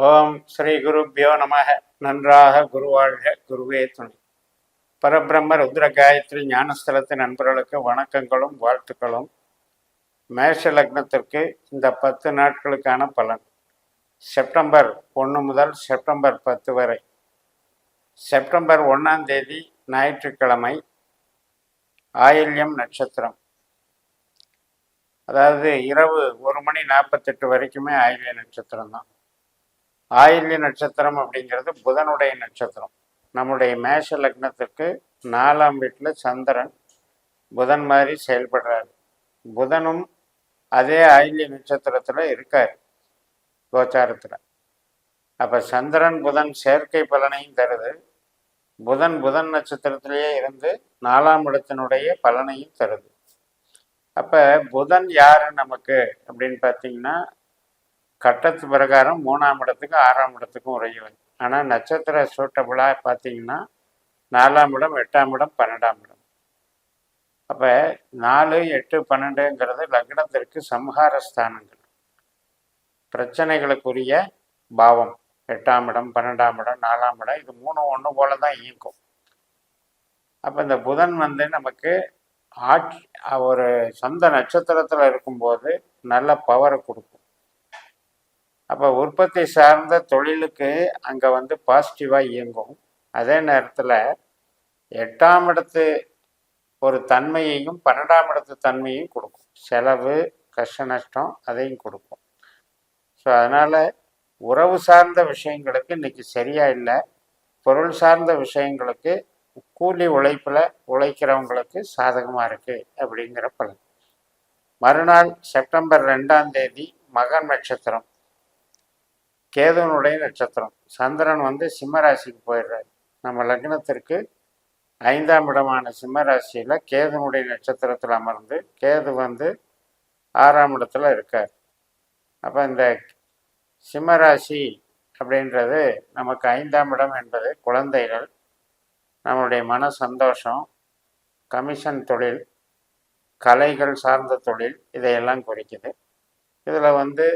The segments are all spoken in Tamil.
ஓம் ஸ்ரீ குருப்பியோ நமக நன்றாக குருவாழ்க. குருவே துணை. பரபிரம்ம ருத்ர காயத்ரி ஞானஸ்தலத்தின் நண்பர்களுக்கு வணக்கங்களும் வாழ்த்துக்களும். மேஷ லக்னத்திற்கு இந்த பத்து நாட்களுக்கான பலன். செப்டம்பர் ஒன்று முதல் செப்டம்பர் பத்து வரை. செப்டம்பர் ஒன்றாம் தேதி ஞாயிற்றுக்கிழமை ஆயில்யம் நட்சத்திரம். அதாவது இரவு ஒரு மணி நாற்பத்தெட்டு வரைக்குமே ஆயில்ய நட்சத்திரம் தான் ஆயில்ய நட்சத்திரம் அப்படிங்கிறது புதனுடைய நட்சத்திரம். நம்முடைய மேஷ லக்னத்திற்கு நாலாம் வீட்டில் சந்திரன் புதன் மாதிரி செயல்படுறாரு. புதனும் அதே ஆயில்ய நட்சத்திரத்தில் இருக்கார் கோச்சாரத்தில். அப்போ சந்திரன் புதன் செயற்கை பலனையும் தருது. புதன் புதன் நட்சத்திரத்திலேயே இருந்து நாலாம் இடத்தினுடைய பலனையும் தருது. அப்போ புதன் யார் நமக்கு அப்படின்னு பார்த்தீங்கன்னா கட்டத்து பிரகாரம் மூணாம் இடத்துக்கு ஆறாம் இடத்துக்கும் உரையவன் ஆனால் நட்சத்திர சூட்டபுளாக பார்த்தீங்கன்னா நாலாம் இடம் எட்டாம் இடம் பன்னெண்டாம் இடம். அப்போ நாலு எட்டு பன்னெண்டுங்கிறது லக்னத்திற்கு சம்ஹார ஸ்தானங்கள் பிரச்சனைகளுக்குரிய பாவம். எட்டாம் இடம் பன்னெண்டாம் இடம் நாலாம் இடம் இது மூணும் ஒன்று போல தான் இயங்கும். அப்போ இந்த புதன் வந்து நமக்கு ஆட்சி ஒரு சொந்த நட்சத்திரத்தில் இருக்கும்போது நல்ல பவரை கொடுக்கும். அப்போ உற்பத்தி சார்ந்த தொழிலுக்கு அங்கே வந்து பாசிட்டிவாக இயங்கும். அதே நேரத்தில் எட்டாம் இடத்து ஒரு தன்மையையும் பன்னெண்டாம் இடத்து தன்மையும் கொடுக்கும். செலவு கஷ்ட நஷ்டம் அதையும் கொடுக்கும். ஸோ அதனால் உறவு சார்ந்த விஷயங்களுக்கு இன்றைக்கி சரியாக இல்லை. பொருள் சார்ந்த விஷயங்களுக்கு கூலி உழைப்பில் உழைக்கிறவங்களுக்கு சாதகமாக இருக்குது அப்படிங்கிற பலன். மறுநாள் செப்டம்பர் ரெண்டாம் தேதி மகன் நட்சத்திரம். கேதுவனுடைய நட்சத்திரம். சந்திரன் வந்து சிம்மராசிக்கு போயிடுறாரு. நம்ம லக்னத்திற்கு ஐந்தாம் இடமான சிம்மராசியில் கேதுனுடைய நட்சத்திரத்தில் அமர்ந்து கேது வந்து ஆறாம் இடத்துல இருக்கார். அப்போ இந்த சிம்மராசி அப்படின்றது நமக்கு ஐந்தாம் இடம் என்பது குழந்தைகள் நம்மளுடைய மன சந்தோஷம் கமிஷன் தொழில் கலைகள் சார்ந்த தொழில் இதையெல்லாம் குறிக்குது. இதில் வந்து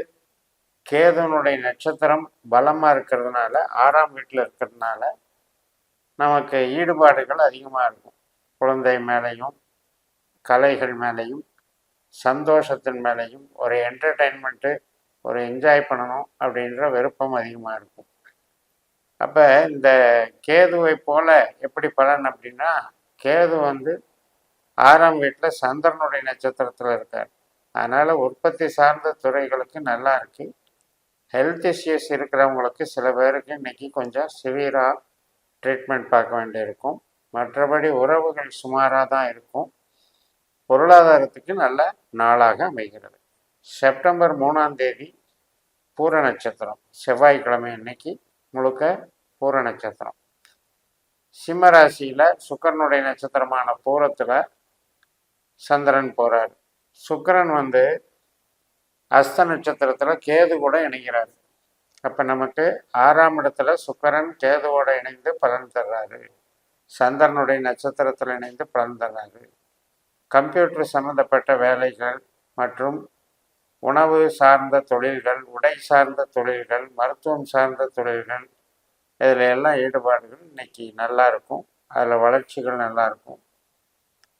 கேதுனுடைய நட்சத்திரம் பலமாக இருக்கிறதுனால ஆறாம் வீட்டில் இருக்கிறதுனால நமக்கு ஈடுபாடுகள் அதிகமாக இருக்கும். குழந்தை மேலேயும் கலைகள் மேலேயும் சந்தோஷத்தின் மேலேயும் ஒரு என்டர்டெயின்மெண்ட்டு ஒரு என்ஜாய் பண்ணணும் அப்படின்ற விருப்பம் அதிகமாக இருக்கும். அப்போ இந்த கேதுவை போல எப்படி பலன் அப்படின்னா கேது வந்து ஆறாம் வீட்டில் சந்திரனுடைய நட்சத்திரத்தில் இருக்கார். அதனால் உற்பத்தி சார்ந்த துறைகளுக்கு நல்லா இருக்குது ஹெல்த் இஷ்யூஸ் இருக்கிறவங்களுக்கு சில பேருக்கு இன்னைக்கு கொஞ்சம் சிவியராக ட்ரீட்மெண்ட் பார்க்க வேண்டியிருக்கும். மற்றபடி உறவுகள் சுமாராக தான் இருக்கும். பொருளாதாரத்துக்கு நல்ல நாளாக அமைகிறது. செப்டம்பர் மூணாம் தேதி பூர நட்சத்திரம். செவ்வாய்க்கிழமை அன்னைக்கு முழுக்க பூர நட்சத்திரம். சிம்ம ராசியில் சுக்கரனுடைய நட்சத்திரமான பூரத்தில் சந்திரன் போகிறார் சுக்கரன் வந்து அஸ்த நட்சத்திரத்தில் கேது கூட இணைகிறார். அப்போ நமக்கு ஆறாம் இடத்துல சுக்கரன் கேதுவோட இணைந்து பலன் தர்றாரு. சந்திரனுடைய நட்சத்திரத்தில் இணைந்து பலன் தர்றாரு. கம்ப்யூட்டர் சம்மந்தப்பட்ட வேலைகள் மற்றும் உணவு சார்ந்த தொழில்கள் உடை சார்ந்த தொழில்கள் மருத்துவம் சார்ந்த தொழில்கள் இதில் எல்லாம் ஈடுபாடுகள் இன்னைக்கு நல்லா இருக்கும். அதில் வளர்ச்சிகள் நல்லா இருக்கும்.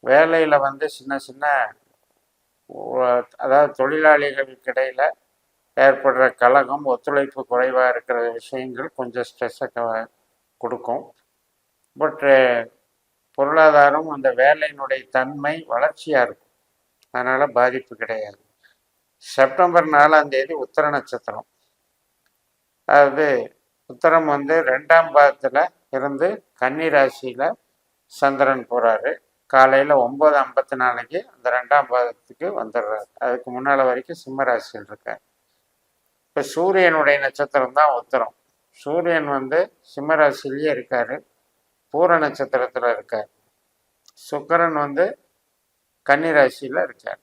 வேலையில் வந்து சின்ன சின்ன அதாவது தொழிலாளிகளுக்கு இடையில் ஏற்படுற கலகம் ஒத்துழைப்பு குறைவாக இருக்கிற விஷயங்கள் கொஞ்சம் ஸ்ட்ரெஸ்ஸை கொடுக்கும். பட்டு பொருளாதாரம் அந்த வேலையினுடைய தன்மை வளர்ச்சியாக இருக்கும். அதனால் பாதிப்பு கிடையாது. செப்டம்பர் நாலாம் தேதி உத்தர நட்சத்திரம். அதாவது உத்தரம் வந்து ரெண்டாம் பாதத்தில் இருந்து கன்னி ராசியில் சந்திரன் போகிறாரு காலையில் ஒம்பது ஐம்பத்தி நாளைக்கு அந்த ரெண்டாம் பாதத்துக்கு வந்துடுறாரு. அதுக்கு முன்னால் வரைக்கும் சிம்ம ராசியில் இருக்கார். இப்போ சூரியனுடைய நட்சத்திரம் தான் உத்தரம். சூரியன் வந்து சிம்ம ராசிலேயே இருக்கார். பூர நட்சத்திரத்தில் இருக்கார். சுக்கரன் வந்து கன்னி ராசியில் இருக்கார்.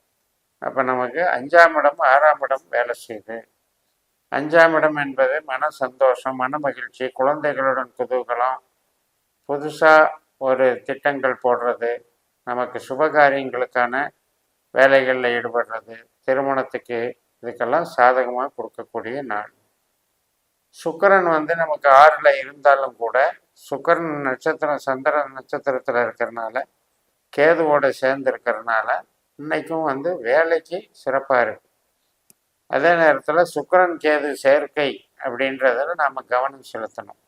அப்போ நமக்கு அஞ்சாம் இடம் ஆறாம் இடம் வேலை செய்யுது. அஞ்சாம் இடம் என்பது மன சந்தோஷம் மன மகிழ்ச்சி குழந்தைகளுடன் குதூகலம் புதுசாக ஒரு திட்டங்கள் போடுறது நமக்கு சுபகாரியங்களுக்கான வேலைகளில் ஈடுபடுறது திருமணத்துக்கு இதுக்கெல்லாம் சாதகமாக கொடுக்கக்கூடிய நாள். சுக்கரன் வந்து நமக்கு ஆறில் இருந்தாலும் கூட சுக்கரன் நட்சத்திரம் சந்திர நட்சத்திரத்தில் இருக்கிறனால கேதுவோடு சேர்ந்து இருக்கிறனால இன்னைக்கும் வந்து வேலைக்கு சிறப்பாக இருக்கு. அதே நேரத்தில் சுக்கரன் கேது சேர்க்கை அப்படின்றதில் நாம் கவனம் செலுத்தணும்.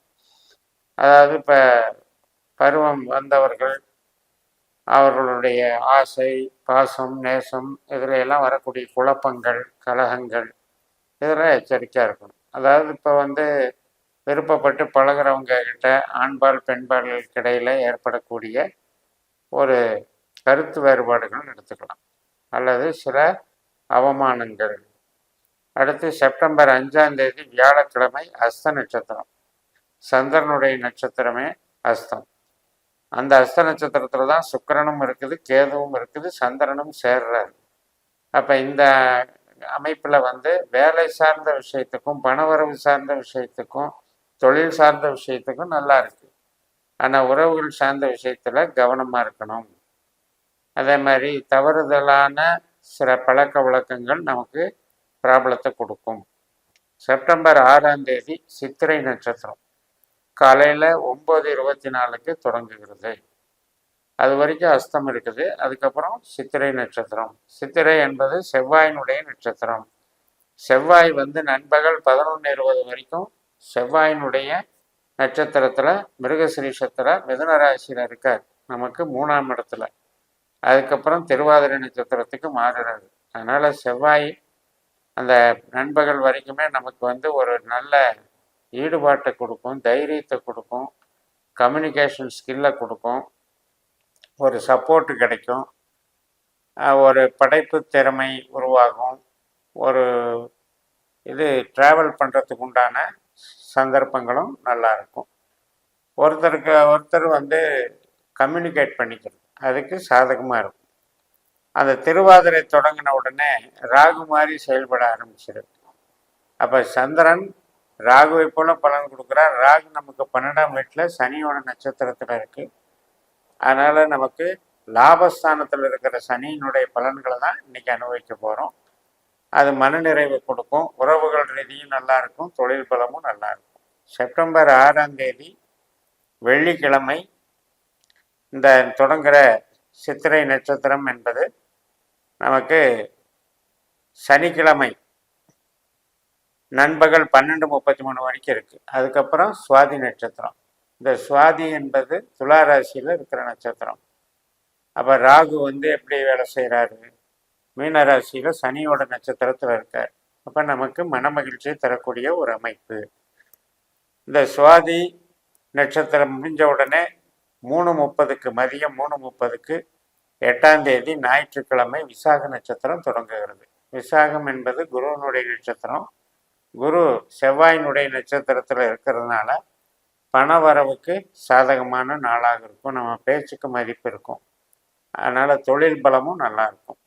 அதாவது இப்போ பருவம் வந்தவர்கள் அவர்களுடைய ஆசை பாசம் நேசம் இதில் எல்லாம் வரக்கூடிய குழப்பங்கள் கலகங்கள் இதெல்லாம் எச்சரிக்கையாக இருக்கணும். அதாவது இப்போ வந்து விருப்பப்பட்டு பழகுறவங்க கிட்ட ஆண்பால் பெண்பால்களுக்கு இடையில் ஏற்படக்கூடிய ஒரு கருத்து வேறுபாடுகள் எடுத்துக்கலாம். அல்லது சில அவமானங்கள். அடுத்து செப்டம்பர் அஞ்சாம் தேதி வியாழக்கிழமை அஸ்த நட்சத்திரம். சந்திரனுடைய நட்சத்திரமே அஸ்தம். அந்த அஸ்த நட்சத்திரத்தில் தான் சுக்கிரனும் இருக்குது கேதுவும் இருக்குது சந்திரனும் சேர்றாரு. அப்போ இந்த அமைப்பில் வந்து வேலை சார்ந்த விஷயத்துக்கும் பணவரவு சார்ந்த விஷயத்துக்கும் தொழில் சார்ந்த விஷயத்துக்கும் நல்லா இருக்கு. ஆனால் உறவுகள் சார்ந்த விஷயத்தில் கவனமாக இருக்கணும். அதே மாதிரி தவறுதலான சில பழக்க வழக்கங்கள் நமக்கு ப்ராப்ளத்தை கொடுக்கும். செப்டம்பர் ஆறாம் தேதி சித்திரை நட்சத்திரம். காலையில் ஒம்பது இருபத்தி நாலுக்கு தொடங்குகிறது. அது வரைக்கும் அஸ்தம் இருக்குது. அதுக்கப்புறம் சித்திரை நட்சத்திரம். சித்திரை என்பது செவ்வாயினுடைய நட்சத்திரம். செவ்வாய் வந்து நண்பகல் பதினொன்று இருபது வரைக்கும் செவ்வாயினுடைய நட்சத்திரத்தில் மிருகசிரீஷத்தில் மிதுன ராசியில் இருக்கார். நமக்கு மூணாம் இடத்துல. அதுக்கப்புறம் திருவாதிரை நட்சத்திரத்துக்கு மாறுறாரு. அதனால் செவ்வாய் அந்த நண்பகல் வரைக்குமே நமக்கு வந்து ஒரு நல்ல ஈடுபாட்டை கொடுக்கும் தைரியத்தை கொடுக்கும் கம்யூனிகேஷன் ஸ்கில்லை கொடுக்கும் ஒரு சப்போர்ட்டு கிடைக்கும் ஒரு படைப்பு திறமை உருவாகும் ஒரு இது ட்ராவல் பண்ணுறதுக்கு உண்டான சந்தர்ப்பங்களும் நல்லா இருக்கும். ஒருத்தருக்கு ஒருத்தர் வந்து கம்யூனிகேட் பண்ணிக்கிறது அதுக்கு சாதகமாக இருக்கும். அந்த திருவாதிரை தொடங்கின உடனே ராகு மாதிரி செயல்பட ஆரம்பிச்சிருக்கு அப்போ சந்திரன் ராகுவை போல பலன் கொடுக்குறார். ராகு நமக்கு பன்னெண்டாம் வீட்டில் சனியோட நட்சத்திரத்தில் இருக்குது அதனால் நமக்கு லாபஸ்தானத்தில் இருக்கிற சனியினுடைய பலன்களை தான் இன்னைக்கு அனுபவிக்க போகிறோம் அது மனநிறைவு கொடுக்கும். உறவுகள் ரீதியும் நல்லா இருக்கும். தொழில் பலமும் நல்லா இருக்கும். செப்டம்பர் ஆறாம் தேதி வெள்ளிக்கிழமை இந்த தொடங்குகிற சித்திரை நட்சத்திரம் என்பது நமக்கு சனிக்கிழமை நண்பகல் பன்னெண்டு முப்பத்தி மூணு வரைக்கும் இருக்குது அதுக்கப்புறம் சுவாதி நட்சத்திரம். இந்த சுவாதி என்பது துலா ராசியில் இருக்கிற நட்சத்திரம். அப்போ ராகு வந்து எப்படி வேலை செய்கிறாரு மீன ராசியில் சனியோட நட்சத்திரத்தில் இருக்கார். அப்போ நமக்கு மனமகிழ்ச்சியை தரக்கூடிய ஒரு அமைப்பு. இந்த சுவாதி நட்சத்திரம் முடிஞ்ச உடனே மூணு முப்பதுக்கு மதியம் மூணு முப்பதுக்கு எட்டாம் தேதி ஞாயிற்றுக்கிழமை விசாக நட்சத்திரம் தொடங்குகிறது. விசாகம் என்பது குருவனுடைய நட்சத்திரம். குரு செவ்வாயினுடைய நட்சத்திரத்தில் இருக்கிறதுனால பண வரவுக்கு சாதகமான நாளாக இருக்கும். நம்ம பேச்சுக்கு மதிப்பு இருக்கும். அதனால் தொழில் பலமும் நல்லா இருக்கும்.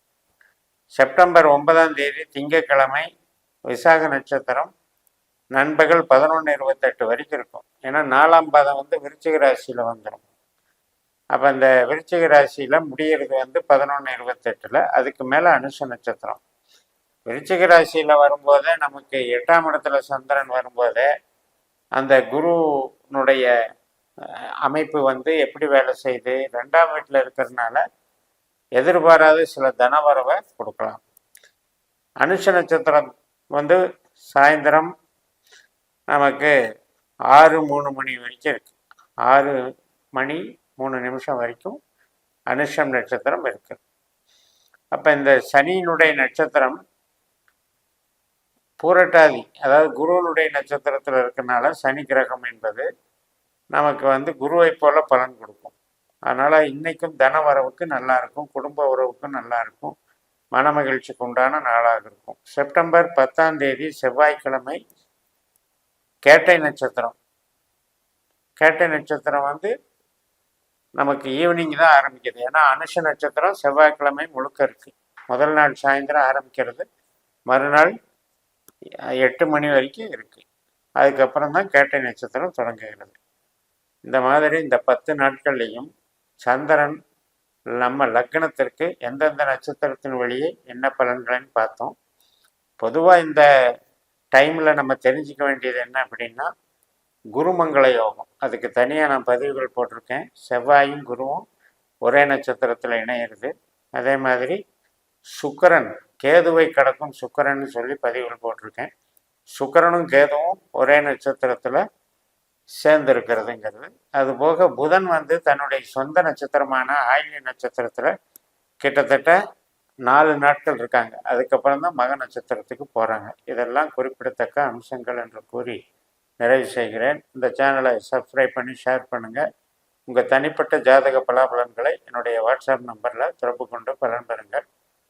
செப்டம்பர் ஒன்பதாம் தேதி திங்கட்கிழமை விசாக நட்சத்திரம் நண்பகல் பதினொன்று இருபத்தெட்டு வரைக்கும் இருக்கும். ஏன்னா நாலாம் பாதம் வந்து விருச்சிக ராசியில் வந்துடும் அப்போ அந்த விருச்சிக ராசியில் முடிகிறது வந்து பதினொன்று இருபத்தெட்டில் அதுக்கு மேலே அனுஷ நட்சத்திரம். விருச்சிக ராசியில் வரும்போது நமக்கு எட்டாம் இடத்துல சந்திரன் வரும்போது அந்த குருனுடைய அமைப்பு வந்து எப்படி வேலை செய்யுது? ரெண்டாம் வீட்டில் இருக்கிறதுனால எதிர்பாராத சில தனவரவை கொடுக்கலாம். அனுஷ நட்சத்திரம் வந்து சாயந்தரம் நமக்கு ஆறு மூணு மணி வரைக்கும் இருக்கு. ஆறு மணி மூணு நிமிஷம் வரைக்கும் அனுஷம் நட்சத்திரம் இருக்கு. அப்போ இந்த சனியினுடைய நட்சத்திரம் பூரட்டாதி அதாவது குருவனுடைய நட்சத்திரத்தில் இருக்கனால சனி கிரகம் என்பது நமக்கு வந்து குருவை போல பலன் கொடுக்கும். அதனால் இன்னைக்கும் தன வரவுக்கு நல்லா இருக்கும் குடும்ப உறவுக்கும் நல்லா இருக்கும் மனமகிழ்ச்சிக்கு உண்டான நாளாக இருக்கும். செப்டம்பர் பத்தாம் தேதி செவ்வாய்க்கிழமை கேட்டை நட்சத்திரம். கேட்டை நட்சத்திரம் வந்து நமக்கு ஈவினிங் தான் ஆரம்பிக்குது. ஏன்னா அனுஷ நட்சத்திரம் செவ்வாய்க்கிழமை முழுக்க இருக்கு. முதல் நாள் சாயந்தரம் ஆரம்பிக்கிறது. மறுநாள் எட்டு மணி வரைக்கும் இருக்கு. அதுக்கப்புறம் தான் கேட்டை நட்சத்திரம் தொடங்குகிறது. இந்த மாதிரி இந்த பத்து நாட்கள்லையும் சந்திரன் நம்ம லக்னத்திற்கு எந்தெந்த நட்சத்திரத்தின் வழியே என்ன பலன்களைன்னு பார்த்தோம். பொதுவாக இந்த டைமில் நம்ம தெரிஞ்சுக்க வேண்டியது என்ன அப்படின்னா குருமங்கள யோகம். அதுக்கு தனியாக நான் பதிவுகள் போட்டிருக்கேன். செவ்வாயும் குருவும் ஒரே நட்சத்திரத்தில் இணையிறது. அதே மாதிரி சுக்கரன் கேதுவை கடக்கும் சுக்கிரன்னு சொல்லி பதிவுகள் போட்டிருக்கேன். சுக்கரனும் கேதுவும் ஒரே நட்சத்திரத்தில் சேர்ந்திருக்கிறதுங்கிறது. அதுபோக புதன் வந்து தன்னுடைய சொந்த நட்சத்திரமான ஆயில்ய நட்சத்திரத்தில் கிட்டத்தட்ட நாலு நாட்கள் இருக்காங்க. அதுக்கப்புறம் தான் மக நட்சத்திரத்துக்கு போகிறாங்க இதெல்லாம் குறிப்பிடத்தக்க அம்சங்கள் என்று கூறி நிறைவு செய்கிறேன். இந்த சேனலை சப்ஸ்கிரைப் பண்ணி ஷேர் பண்ணுங்கள் உங்கள் தனிப்பட்ட ஜாதக பலாபலன்களை என்னுடைய வாட்ஸ்அப் நம்பரில் தொடர்பு கொண்டு பலன் பெறுங்கள்.